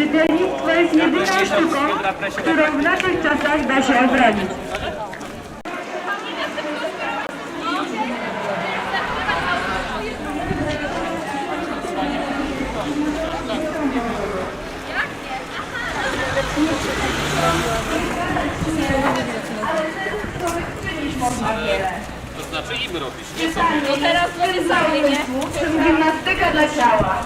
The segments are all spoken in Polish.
Czytelnictwo jest jedyną sztuką, którą w naszych czasach da się obronić. To znaczy im robisz. No teraz wyrysały, nie? Gimnastyka dla ciała.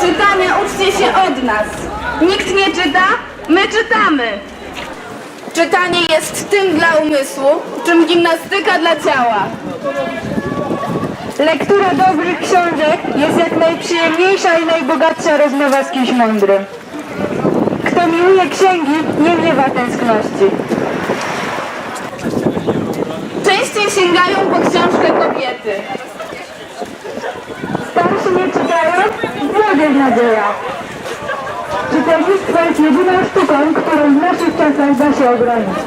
Czytanie uczcie się od nas. Nikt nie czyta, my czytamy. Czytanie jest tym dla umysłu, czym gimnastyka dla ciała. Lektura dobrych książek jest jak najprzyjemniejsza i najbogatsza rozmowa z kimś mądrym. Kto miłuje księgi, nie miewa tęskności. Częściej sięgają po książkę kobiety. Starsi nie czytają, młodych nadzieja. Czytelnictwo jest jedyną sztuką, którą w naszych czasach da się obronić.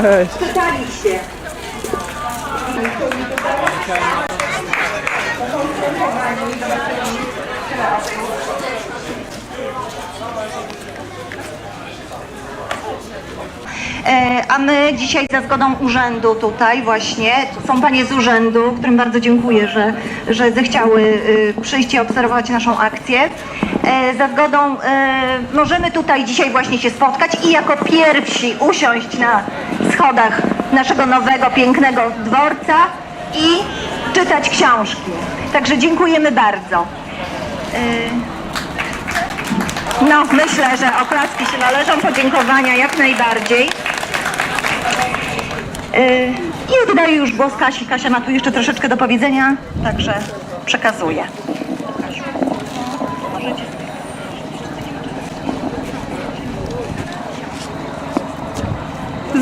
E, A my dzisiaj za zgodą urzędu tutaj właśnie, są panie z urzędu, którym bardzo dziękuję, że, że zechciały y, przyjść i obserwować naszą akcję. E, Za zgodą e, możemy tutaj dzisiaj właśnie się spotkać i jako pierwsi usiąść na schodach naszego nowego, pięknego dworca i czytać książki. Także dziękujemy bardzo. No, myślę, że oklaski się należą, podziękowania jak najbardziej. I oddaję już głos Kasi. Kasia ma tu jeszcze troszeczkę do powiedzenia, także przekazuję.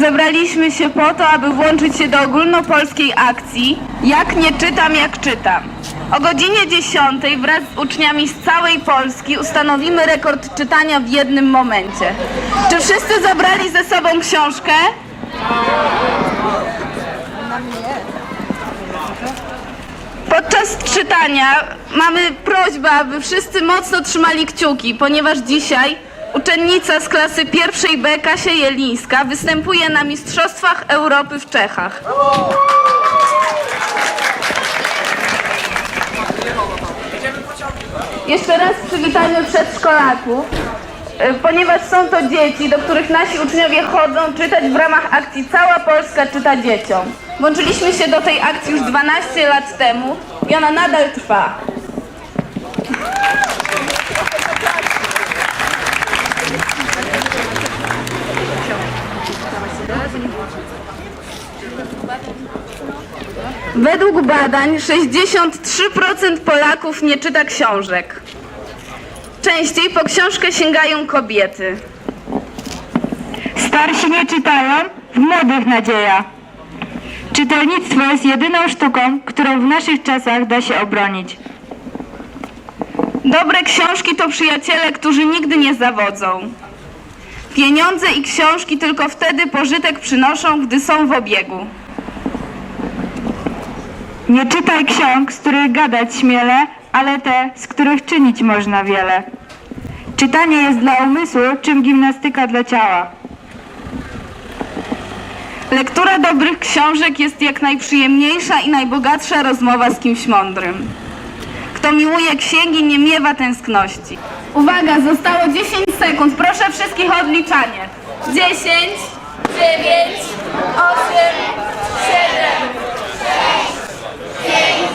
Zebraliśmy się po to, aby włączyć się do ogólnopolskiej akcji Jak nie czytam, jak czytam. O godzinie 10 wraz z uczniami z całej Polski ustanowimy rekord czytania w jednym momencie. Czy wszyscy zabrali ze sobą książkę? Podczas czytania mamy prośbę, aby wszyscy mocno trzymali kciuki, ponieważ dzisiaj uczennica z klasy pierwszej B, Kasia Jelińska, występuje na Mistrzostwach Europy w Czechach. Jeszcze raz przywitamy przedszkolaków, e, ponieważ są to dzieci, do których nasi uczniowie chodzą czytać w ramach akcji Cała Polska czyta dzieciom. Włączyliśmy się do tej akcji już 12 lat temu i ona nadal trwa. Według badań 63% Polaków nie czyta książek. Częściej po książkę sięgają kobiety. Starsi nie czytają, w młodych nadzieja. Czytelnictwo jest jedyną sztuką, którą w naszych czasach da się obronić. Dobre książki to przyjaciele, którzy nigdy nie zawodzą. Pieniądze i książki tylko wtedy pożytek przynoszą, gdy są w obiegu. Nie czytaj ksiąg, z których gadać śmiele, ale te, z których czynić można wiele. Czytanie jest dla umysłu, czym gimnastyka dla ciała. Lektura dobrych książek jest jak najprzyjemniejsza i najbogatsza rozmowa z kimś mądrym kto miłuje księgi, nie miewa tęskności. Uwaga, zostało 10 sekund. Proszę wszystkich o odliczanie. 10, 9, 8, 7, 6, 5,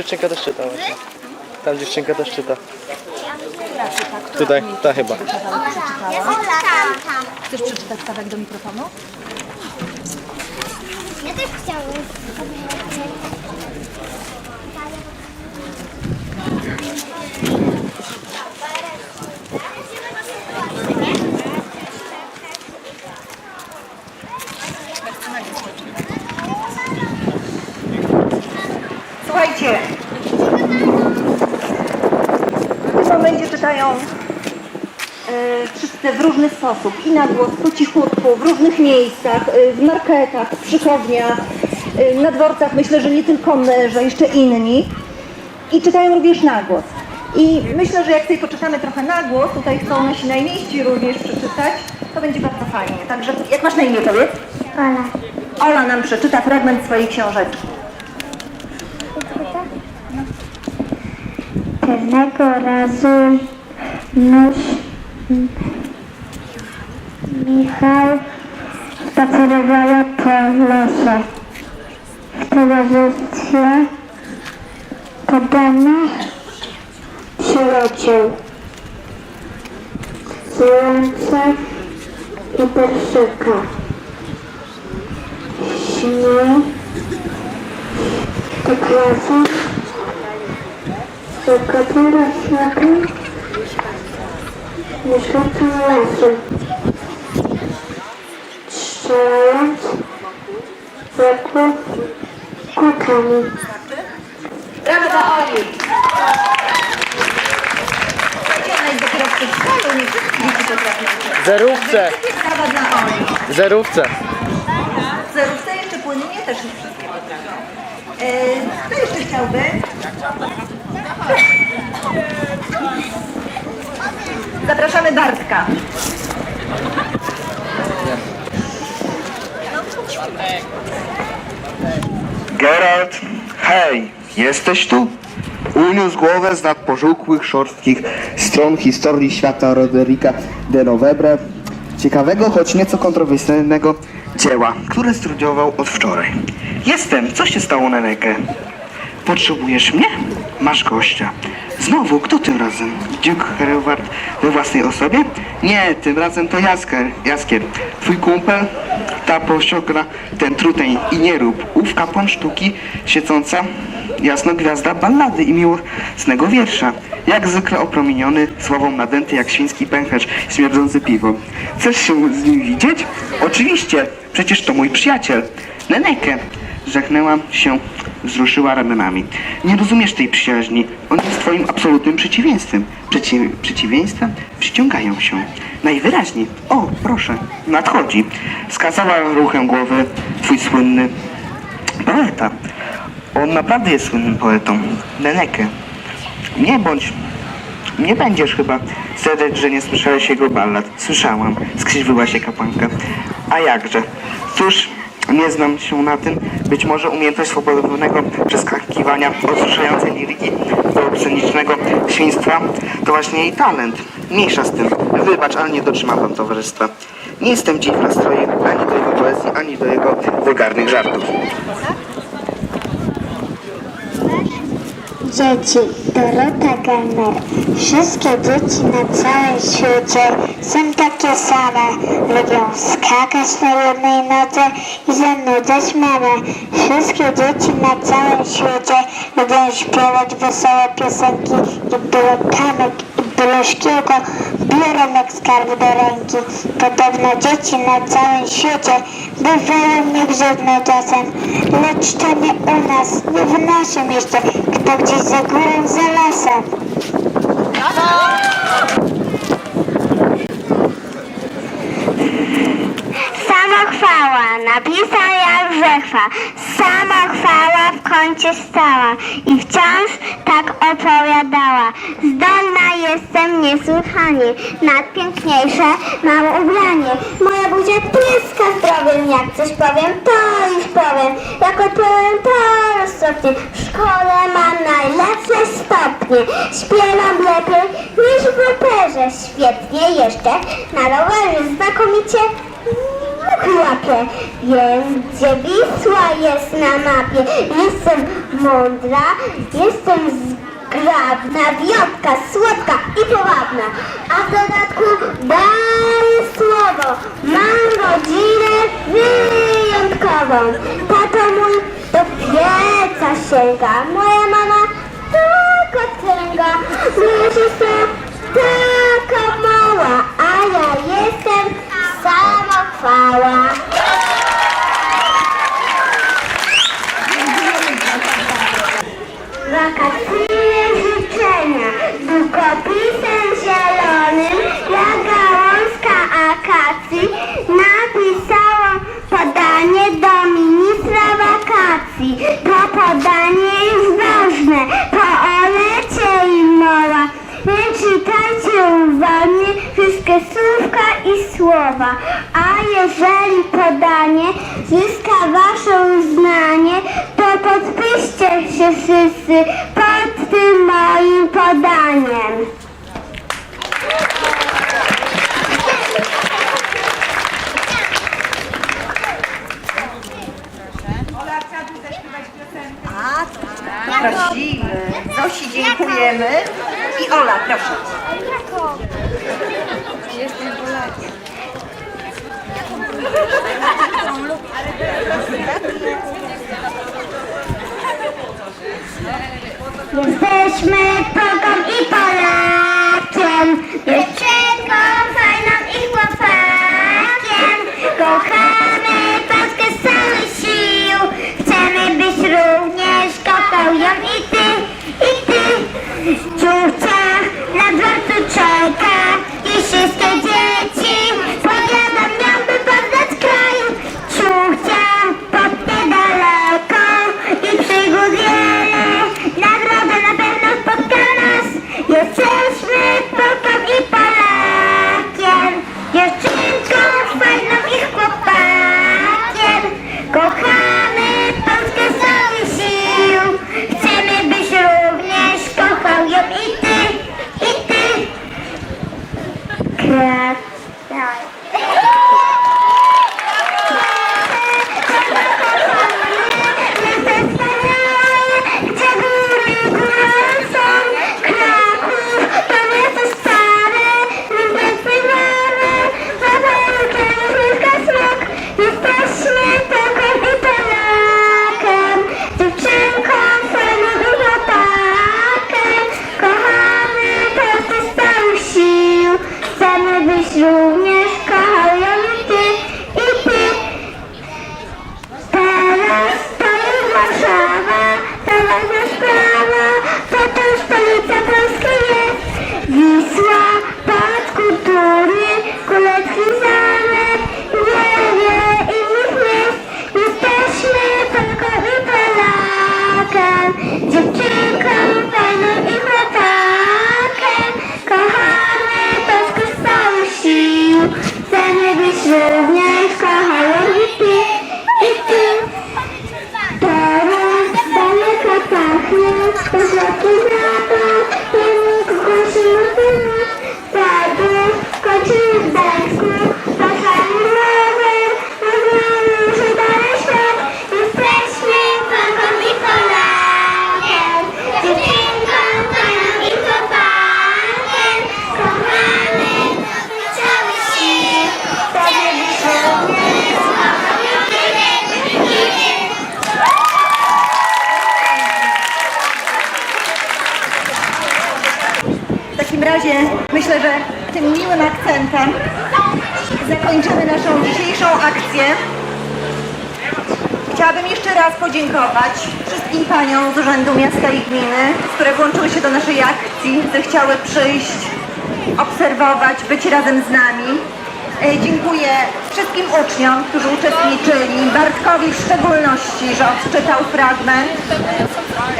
dziewczynka też czyta właśnie. Tam dziewczynka też czyta. Tutaj, ta chyba. Ja czytam. Chcesz przeczytać kawałek do mikrofonu? Ja też chciałam. Słuchajcie. W tym momencie czytają e, wszyscy w różny sposób. I na głos, po cichutku, w różnych miejscach, e, w marketach, w przychodniach, e, na dworcach. Myślę, że nie tylko my, że jeszcze inni. I czytają również na głos. I myślę, że jak tutaj poczytamy trochę na głos, tutaj chcą nasi najmniejsi również przeczytać, to będzie bardzo fajnie. Także jak masz na imię powiedz? Ola. Ola nam przeczyta fragment swojej książeczki. Pewnego razu nóż Michał spacerowała po lesie. W towarzystwie Podana przyleciał słońce i perszyka. Śnieg, to klasy Zakopana światło Mieszkańcą lasu Strzelając Zakło Kłakami Brawo dla Oli! Słuchajcie, ona jest dopiero w przedszkolu, nie wszystkie dzieci potrafią czytać. Zerówce, Brawa dla Oli. zerówce. Zerówce jeszcze płynnie też nie wszystkie potrafią. E, Kto jeszcze chciałby? Zapraszamy Bartka. Geralt, hej, jesteś tu? Uniósł głowę z pożółkłych, szorstkich stron historii świata Roderika de Novebre, ciekawego, choć nieco kontrowersyjnego dzieła, które studiował od wczoraj. Jestem, co się stało Neneke? Potrzebujesz mnie? Masz gościa. Znowu, kto tym razem? Duke Hereward we własnej osobie? Nie, tym razem to Jaskier. Jaskier. Twój kumpel? Ta posiokra, ten truteń i nie rób. Ów kapłan sztuki świecąca jasno gwiazda ballady i miłosnego wiersza. Jak zwykle opromieniony, słową nadęty jak świński pęcherz, śmierdzący piwo. Chcesz się z nim widzieć? Oczywiście, przecież to mój przyjaciel. Neneke. Żechnęłam się, wzruszyła ramionami. Nie rozumiesz tej przyjaźni. On jest twoim absolutnym przeciwieństwem. Przeci przeciwieństwa przyciągają się. Najwyraźniej. O, proszę, nadchodzi. Wskazała ruchem głowy twój słynny poeta. On naprawdę jest słynnym poetą. Neneke. Nie bądź nie będziesz chyba zdradzać, że nie słyszałeś jego ballad. Słyszałam, skrzywiła się kapłanka. A jakże? Cóż, nie znam się na tym. Być może umiejętność swobodnego przeskakiwania od wzruszającej liryki do obscenicznego świństwa to właśnie jej talent. Mniejsza z tym. Wybacz, ale nie dotrzymam wam towarzystwa. Nie jestem dziś w nastroju ani do jego poezji, ani do jego wygarnych żartów. Dzieci, Dorota Gelmer. Wszystkie dzieci na całym świecie są takie same. Lubią skakać na jednej nodze i zanudzać mamę. Wszystkie dzieci na całym świecie lubią śpiewać wesołe piosenki i byle kamyk i byle szkiełko biorą jak skarb do ręki. Podobno dzieci na całym świecie bywają niegrzeczne czasem, lecz to nie u nas, nie w naszym mieście, kto gdzieś za górą, za lasem. Samochwała, napisał Jan Rzechwa. Samochwała w kącie stała i wciąż tak opowiadała. Zdolna jestem niesłychanie, nadpiękniejsze mam ubranie. Moja buzia pryska zdrowiem, jak coś powiem, to już powiem. Jak odpowiem, to rozsądnie. W szkole mam najlepsze stopnie. Śpiewam lepiej niż w operze. Świetnie jeszcze na rowerze znakomicie łapie. Wiem, gdzie Wisła jest na mapie. Jestem mądra, jestem zgrabna, wiotka, słodka i powabna. A w dodatku daję słowo. Mam rodzinę wyjątkową. Tato mój do pieca sięga. Moja mama taka tęga. Moja siostra taka mała. A ja jestem samochwała. Wakacyjne życzenia długopisem zielonym jak gałązka akacji napisałam podanie do ministra wakacji. To podanie jest ważne, to o lecie i mowa. Więc czytajcie uważnie wszystkie słówka i słowa. A jeżeli podanie zyska wasze uznanie, to podpiszcie się wszyscy z Urzędu Miasta i Gminy, które włączyły się do naszej akcji, zechciały przyjść, obserwować, być razem z nami. E, Dziękuję wszystkim uczniom, którzy uczestniczyli, Bartkowi w szczególności, że odczytał fragment.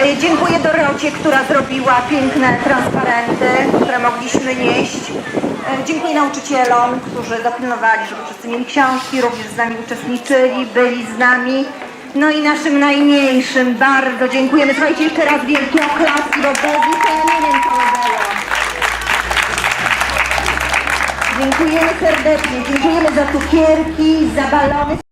E, Dziękuję Dorocie, która zrobiła piękne transparenty, które mogliśmy nieść. E, Dziękuję nauczycielom, którzy dopilnowali, żeby wszyscy mieli książki, również z nami uczestniczyli, byli z nami. No i naszym najmniejszym bardzo dziękujemy. Słuchajcie, jeszcze raz wielkie oklaski, bo bez nich to ja nie wiem, co by było. Dziękujemy serdecznie, dziękujemy za cukierki, za balony.